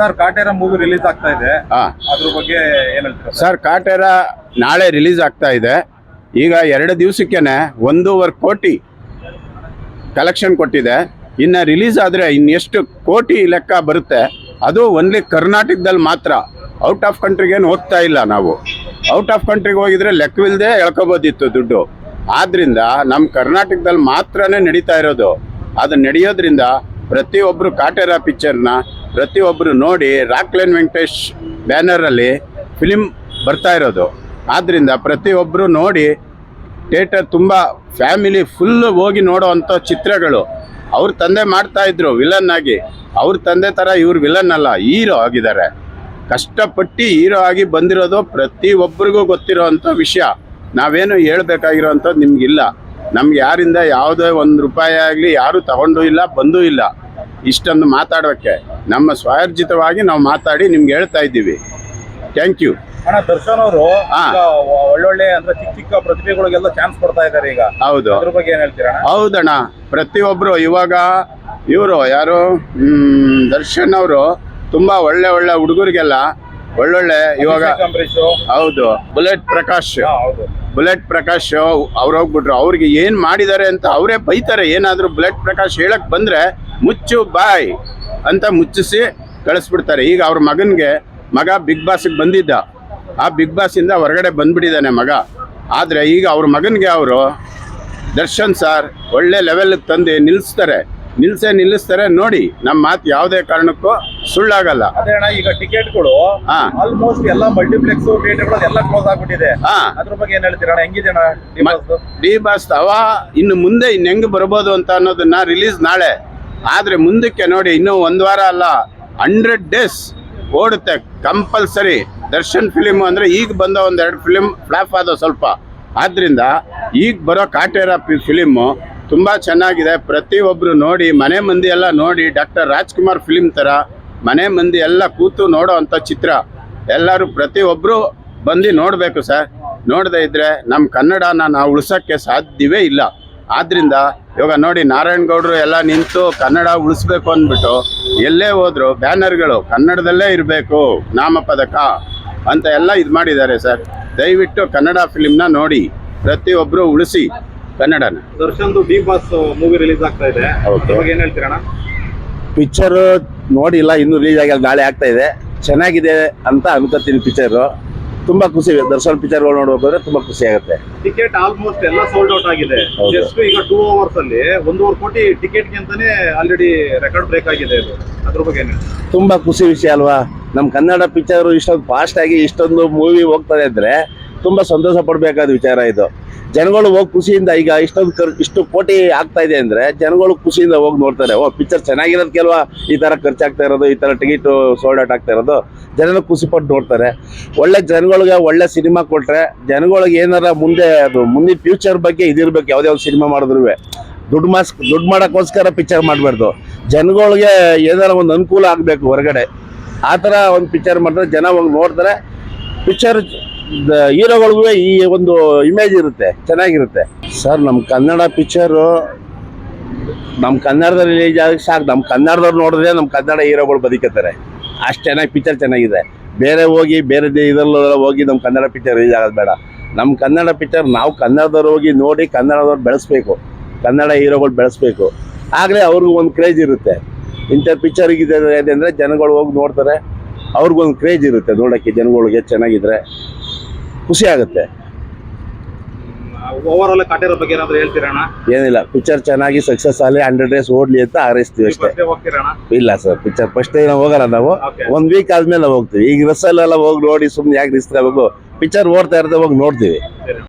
Sir Kaatera movie release ಆಗ್ತಾ ಇದೆ. ಹಾ. ಅದ್ರ ಬಗ್ಗೆ ಏನ್ ಹೇಳ್ತೀರಾ ಸರ್? ಕಾಟೇರ ನಾಳೆ ರಿಲೀಸ್ ಆಗ್ತಾ ಇದೆ. ಈಗ ಎರಡು ದಿವಸಕ್ಕೇನೆ ಒಂದೂವರೆ ಕೋಟಿ ಕಲೆಕ್ಷನ್ ಕೊಟ್ಟಿದೆ. ಇನ್ನು ರಿಲೀಸ್ ಆದರೆ ಇನ್ನೆಷ್ಟು ಕೋಟಿ ಲೆಕ್ಕ ಬರುತ್ತೆ ಅದು ಓನ್ಲಿ ಕರ್ನಾಟಕದಲ್ಲಿ ಮಾತ್ರ. ಔಟ್ ಆಫ್ ಕಂಟ್ರಿಗೇನು ಹೋಗ್ತಾ ಇಲ್ಲ ನಾವು. ಔಟ್ ಆಫ್ ಕಂಟ್ರಿಗೆ ಹೋಗಿದ್ರೆ ಲೆಕ್ಕವಿಲ್ಲದೆ ಎಳ್ಕೊಬೋದಿತ್ತು ದುಡ್ಡು. ಆದ್ರಿಂದ ನಮ್ಮ ಕರ್ನಾಟಕದಲ್ಲಿ ಮಾತ್ರನೇ ನಡೀತಾ ಇರೋದು. ಅದು ನಡೆಯೋದ್ರಿಂದ ಪ್ರತಿಯೊಬ್ಬರು ಕಾಟೇರ ಪಿಕ್ಚರ್ನ ಪ್ರತಿಯೊಬ್ಬರು ನೋಡಿ ರಾಕ್ಲೈನ್ ವೆಂಕಟೇಶ್ ಬ್ಯಾನರಲ್ಲಿ ಫಿಲಿಮ್ ಬರ್ತಾ ಇರೋದು. ಆದ್ದರಿಂದ ಪ್ರತಿಯೊಬ್ಬರು ನೋಡಿ ಥಿಯೇಟರ್ ತುಂಬ ಫ್ಯಾಮಿಲಿ ಫುಲ್ಲು ಹೋಗಿ ನೋಡೋ ಅಂಥ ಚಿತ್ರಗಳು. ಅವ್ರ ತಂದೆ ಮಾಡ್ತಾಯಿದ್ರು ವಿಲನ್ ಆಗಿ. ಅವ್ರ ತಂದೆ ಥರ ಇವ್ರು ವಿಲನ್ ಅಲ್ಲ, ಹೀರೋ ಆಗಿದ್ದಾರೆ. ಕಷ್ಟಪಟ್ಟು ಹೀರೋ ಆಗಿ ಬಂದಿರೋದು ಪ್ರತಿಯೊಬ್ಬರಿಗೂ ಗೊತ್ತಿರೋ ಅಂಥ ವಿಷಯ. ನಾವೇನು ಹೇಳ್ಬೇಕಾಗಿರೋ ಅಂಥದ್ದು ನಿಮಗಿಲ್ಲ. ನಮ್ಗೆ ಯಾರಿಂದ ಯಾವುದೇ ಒಂದು ರೂಪಾಯಿ ಆಗಲಿ, ಯಾರೂ ತಗೊಂಡೂ ಇಲ್ಲ, ಬಂದೂ ಇಲ್ಲ. ಇಷ್ಟೊಂದು ಮಾತಾಡೋಕ್ಕೆ ನಮ್ಮ ಸ್ವಾರ್ಜಿತವಾಗಿ ನಾವು ಮಾತಾಡಿ ನಿಮ್ಗೆ ಹೇಳ್ತಾ ಇದ್ದೀವಿ. ಥ್ಯಾಂಕ್ ಯು ಅಣ್ಣ ದರ್ಶನ್ ಅವರು ಹಾ. ಒಳ್ಳೊಳ್ಳೆ ಅಂದ್ರೆ ಚಿಕ್ಕ ಚಿಕ್ಕ ಪ್ರತಿಭೆಗಳಿಗೆಲ್ಲ ಚಾನ್ಸ್ ಕೊಡ್ತಾ ಇದ್ದಾರೆ ಈಗ. ಹೌದು. ಅದ್ರ ಬಗ್ಗೆ ಏನ್ ಹೇಳ್ತೀರಾ ಅಣ್ಣ? ಹೌದಣ್ಣ. ಪ್ರತಿಯೊಬ್ಬರು ಇವಾಗ ಇವರು ಯಾರು? ದರ್ಶನ್ ಅವರು ತುಂಬಾ ಒಳ್ಳೆ ಒಳ್ಳೆ ಹುಡುಗರಿಗೆಲ್ಲ ಒಳ್ಳೊಳ್ಳೆ ಇವಾಗ ಅಭಿಷೇಕ್ ಅಂಬರೀಷ್ ಹೌದು. ಬುಲೆಟ್ ಪ್ರಕಾಶ್. ಹಾ, ಹೌದು. ಬುಲೆಟ್ ಪ್ರಕಾಶ್ ಅವ್ರು ಹೋಗ್ಬಿಟ್ರು. ಅವ್ರಿಗೆ ಏನು ಮಾಡಿದ್ದಾರೆ ಅಂತ ಅವರೇ ಬೈತಾರೆ. ಏನಾದರೂ ಬುಲೆಟ್ ಪ್ರಕಾಶ್ ಹೇಳಕ್ ಬಂದ್ರೆ ಮುಚ್ಚು ಬಾಯ್ ಅಂತ ಮುಚ್ಚಿಸಿ ಕಳಿಸ್ಬಿಡ್ತಾರೆ. ಈಗ ಅವ್ರ ಮಗನಿಗೆ ಮಗ ಬಿಗ್ ಬಾಸಿಗೆ ಬಂದಿದ್ದ. ಆ ಬಿಗ್ ಬಾಸಿಂದ ಹೊರಗಡೆ ಬಂದ್ಬಿಟ್ಟಿದ್ದಾನೆ ಮಗ. ಆದರೆ ಈಗ ಅವ್ರ ಮಗನಿಗೆ ಅವರು ದರ್ಶನ್ ಸರ್ ಒಳ್ಳೆ ಲೆವೆಲ್ಗೆ ತಂದು ನಿಲ್ಲಿಸ್ತಾರೆ ನಿಲ್ಸೇ ನಿಲ್ಲಿಸ್ತಾರೆ ನೋಡಿ ನಮ್ಮ ಮಾತು ಯಾವುದೇ ಕಾರಣಕ್ಕೂ ಸುಳ್ಳಾಗಲ್ಲ. ಅದೇ ಅಣ್ಣ ಈಗ ಟಿಕೆಟ್ಗಳು. ಆಲ್ಮೋಸ್ಟ್ ಎಲ್ಲ ಮಲ್ಟಿಪ್ಲೆಕ್ಸ್ ಥಿಯೇಟರ್ಗಳು ಎಲ್ಲ ಕ್ಲೋಸ್ ಆಗ್ಬಿಟ್ಟಿದೆ. ಅದ್ರ ಬಗ್ಗೆ ಏನ್ ಹೇಳ್ತೀರಾ ಹೆಂಗಿದೆ ಡಿ ಬಾಸ್ ಅವ ಇನ್ನು ಮುಂದೆ ಇನ್ನು ಹೆಂಗ್ ಬರ್ಬೋದು ಅಂತ ಅನ್ನೋದನ್ನ ರಿಲೀಸ್ ನಾಳೆ. ಆದ್ರೆ ಮುಂದಕ್ಕೆ ನೋಡಿ ಇನ್ನೂ ಒಂದು ವಾರ ಅಲ್ಲ ಹಂಡ್ರೆಡ್ ಡೇಸ್ ಓಡುತ್ತೆ ಕಂಪಲ್ಸರಿ ದರ್ಶನ್ ಫಿಲಿಮ್ ಅಂದ್ರೆ ಈಗ ಬಂದ ಒಂದೆರಡು ಫಿಲಿಮ್ ಫ್ಲಾಪ್ ಆದ ಸ್ವಲ್ಪ. ಆದ್ದರಿಂದ ಈಗ ಬರೋ ಕಾಟೇರ ಫಿಲಿಮು ತುಂಬಾ ಚೆನ್ನಾಗಿದೆ. ಪ್ರತಿಯೊಬ್ಬರು ನೋಡಿ, ಮನೆ ಮಂದಿ ಎಲ್ಲ ನೋಡಿ, ಡಾಕ್ಟರ್ ರಾಜ್ಕುಮಾರ್ ಫಿಲಿಮ್ ತರ ಮನೆ ಮಂದಿ ಎಲ್ಲ ಕೂತು ನೋಡೋ ಅಂಥ ಚಿತ್ರ. ಎಲ್ಲರೂ ಪ್ರತಿಯೊಬ್ಬರು ಬಂದು ನೋಡಬೇಕು ಸರ್. ನೋಡದೇ ಇದ್ರೆ ನಮ್ಮ ಕನ್ನಡನ ನಾವು ಉಳಿಸೋಕ್ಕೆ ಸಾಧ್ಯವೇ ಇಲ್ಲ. ಆದ್ರಿಂದ ಇವಾಗ ನೋಡಿ ನಾರಾಯಣಗೌಡರು ಎಲ್ಲ ನಿಂತು ಕನ್ನಡ ಉಳಿಸ್ಬೇಕು ಅಂದ್ಬಿಟ್ಟು ಎಲ್ಲೇ ಹೋದ್ರು ಬ್ಯಾನರ್ಗಳು ಕನ್ನಡದಲ್ಲೇ ಇರಬೇಕು ನಾಮಪದಕ ಅಂತ ಎಲ್ಲ ಇದು ಮಾಡಿದ್ದಾರೆ ಸರ್. ದಯವಿಟ್ಟು ಕನ್ನಡ ಫಿಲಿಮ್ನ ನೋಡಿ ಪ್ರತಿಯೊಬ್ಬರು ಉಳಿಸಿ ಕನ್ನಡನ. ದರ್ಶನ್ದು ಬಿ ಬಾಸ್ ಮೂವಿ ರಿಲೀಸ್ ಆಗ್ತಾ ಇದೆ. ಏನು ಅದ್ರ ಬಗ್ಗೆ ಏನ್ ಹೇಳ್ತೀರಾ ಅಣ್ಣ ನೋಡಿಲ್ಲ ಇನ್ನೂ ರಿಲೀಸ್ ಆಗಿಲ್ಲ ನಾಳೆ ಆಗ್ತಾ ಇದೆ. ಚೆನ್ನಾಗಿದೆ ಅಂತ ಅನ್ಕೋತೀನಿ ಪಿಕ್ಚರ್ ತುಂಬಾ ಖುಷಿ ದರ್ಶನ್ ಪಿಕ್ಚರ್ಗಳು ನೋಡ್ಬೇಕಾದ್ರೆ ತುಂಬಾ ಖುಷಿ ಆಗುತ್ತೆ. ಟಿಕೆಟ್ ಆಲ್ಮೋಸ್ಟ್ ಎಲ್ಲ ಸೋಲ್ಡ್ ಔಟ್ ಆಗಿದೆ. ಜಸ್ಟ್ ಈಗ ಟೂ ಅವರ್ಸ್ ಅಲ್ಲಿ ಒಂದೂವರೆ ಕೋಟಿ ಟಿಕೆಟ್ ಅಂತಾನೆ ಆಲ್ರೆಡಿ ರೆಕಾರ್ಡ್ ಬ್ರೇಕ್ ಆಗಿದೆ ಇದು. ಅದ್ರ ಬಗ್ಗೆ ತುಂಬಾ ಖುಷಿ ವಿಷಯ ಅಲ್ವಾ? ನಮ್ಮ ಕನ್ನಡ ಪಿಕ್ಚರ್ ಇಷ್ಟೊಂದು ಫಾಸ್ಟ್ ಆಗಿ ಇಷ್ಟೊಂದು ಮೂವಿ ಹೋಗ್ತದೆ ಅಂದ್ರೆ ತುಂಬಾ ಸಂತೋಷ ಪಡಬೇಕಾದ ವಿಚಾರ ಇದು. ಜನಗಳು ಹೋಗಿ ಖುಷಿಯಿಂದ ಈಗ ಇಷ್ಟೊಂದು ಖರ್ಚು ಇಷ್ಟು ಕೋಟಿ ಆಗ್ತಾ ಇದೆ ಅಂದ್ರೆ ಜನಗಳು ಖುಷಿಯಿಂದ ಹೋಗಿ ನೋಡ್ತಾರೆ, ಓ ಪಿಕ್ಚರ್ ಚೆನ್ನಾಗಿರೋದು ಕೆಲವ ಈ ತರ ಖರ್ಚಾಗ್ತಾ ಇರೋದು, ಈ ತರ ಟಿಕೆಟ್ ಸೋಲ್ಡ್ ಔಟ್ ಆಗ್ತಾ ಇರೋದು. ಜನರು ಖುಷಿಪಟ್ಟು ನೋಡ್ತಾರೆ. ಒಳ್ಳೆ ಜನಗಳಿಗೆ ಒಳ್ಳೆ ಸಿನಿಮಾ ಕೊಟ್ಟರೆ ಜನಗಳಿಗೆ ಏನಾರ ಮುಂದೆ ಅದು ಮುಂದಿನ ಫ್ಯೂಚರ್ ಬಗ್ಗೆ ಇದಿರ್ಬೇಕು, ಯಾವುದೇ ಒಂದು ಸಿನಿಮಾ ಮಾಡಿದ್ರು ದುಡ್ಡು ಮಾಸ್ ದುಡ್ಡು ಮಾಡೋಕ್ಕೋಸ್ಕರ ಪಿಕ್ಚರ್ ಮಾಡಬಾರ್ದು. ಜನಗಳಿಗೆ ಏನಾರ ಒಂದು ಅನುಕೂಲ ಆಗಬೇಕು ಹೊರಗಡೆ. ಆ ಥರ ಒಂದು ಪಿಕ್ಚರ್ ಮಾಡಿದ್ರೆ ಜನ ಹೋಗಿ ನೋಡ್ತಾರೆ. ಪಿಕ್ಚರ್ ಹೀರೋಗಳಿಗೂ ಈ ಒಂದು ಇಮೇಜ್ ಇರುತ್ತೆ, ಚೆನ್ನಾಗಿರುತ್ತೆ. ಸರ್ ನಮ್ಮ ಕನ್ನಡ ಪಿಕ್ಚರು ನಮ್ಮ ಕನ್ನಡದಲ್ಲಿ ರಿಲೀಸ್ ಆಗಿ ಸಾಕು. ನಮ್ಮ ಕನ್ನಡದವ್ರು ನೋಡಿದ್ರೆ ನಮ್ಮ ಕನ್ನಡ ಹೀರೋಗಳು ಬದುಕತ್ತಾರೆ. ಅಷ್ಟು ಚೆನ್ನಾಗಿ ಪಿಕ್ಚರ್ ಚೆನ್ನಾಗಿದೆ. ಬೇರೆ ಹೋಗಿ, ಬೇರೆ ಇದರಲ್ಲೆಲ್ಲ ಹೋಗಿ ನಮ್ಮ ಕನ್ನಡ ಪಿಕ್ಚರ್ ರಿಲೀಸ್ ಆಗೋದು ಬೇಡ. ನಮ್ಮ ಕನ್ನಡ ಪಿಕ್ಚರ್ ನಾವು ಕನ್ನಡದವ್ರು ಹೋಗಿ ನೋಡಿ ಕನ್ನಡದವ್ರು ಬೆಳೆಸ್ಬೇಕು. ಕನ್ನಡ ಹೀರೋಗಳು ಬೆಳೆಸ್ಬೇಕು. ಆಗಲೇ ಅವ್ರಿಗೂ ಒಂದು ಕ್ರೇಜ್ ಇರುತ್ತೆ. ಇಂಥ ಪಿಕ್ಚರ್ ಅಂದರೆ ಜನಗಳು ಹೋಗಿ ನೋಡ್ತಾರೆ. ಅವ್ರಿಗೊಂದು ಕ್ರೇಜ್ ಇರುತ್ತೆ ನೋಡೋಕ್ಕೆ ಜನಗಳಿಗೆ ಚೆನ್ನಾಗಿದ್ರೆ. ಖುಷಿ ಆಗುತ್ತೆ. ಓವರ್ ಆಲ್ ಕಾಟಿರೋ ಬಗ್ಗೆ ಏನಾದ್ರು ಹೇಳ್ತೀರಾ ಏನಿಲ್ಲ ಪಿಕ್ಚರ್ ಚೆನ್ನಾಗಿ ಸಕ್ಸಸ್ ಆಗಲಿ ಹಂಡ್ರೆಡ್ ಡೇಸ್ ಓಡ್ಲಿ ಅಂತ ಹಾರೈಸ್ತೀವಿ ಅಷ್ಟೇ. ಇಲ್ಲ ಸರ್ ಪಿಕ್ಚರ್ ಫಸ್ಟ್ ನಾವು ಹೋಗಲ್ಲ ನಾವು. ಒಂದ್ ವೀಕ್ ಆದ್ಮೇಲೆ ನಾವು ಹೋಗ್ತೀವಿ. ಈಗ ರಸ್ಸಲ್ಲೆಲ್ಲ ಹೋಗಿ ನೋಡಿ ಸುಮ್ಮನೆ ಯಾಕೆ ರಿಸ್ಕ್ ಆಗಬೇಕು? ಪಿಕ್ಚರ್ ಓಡ್ತಾ ಇರ್ತದೆ ಹೋಗಿ ನೋಡ್ತೀವಿ.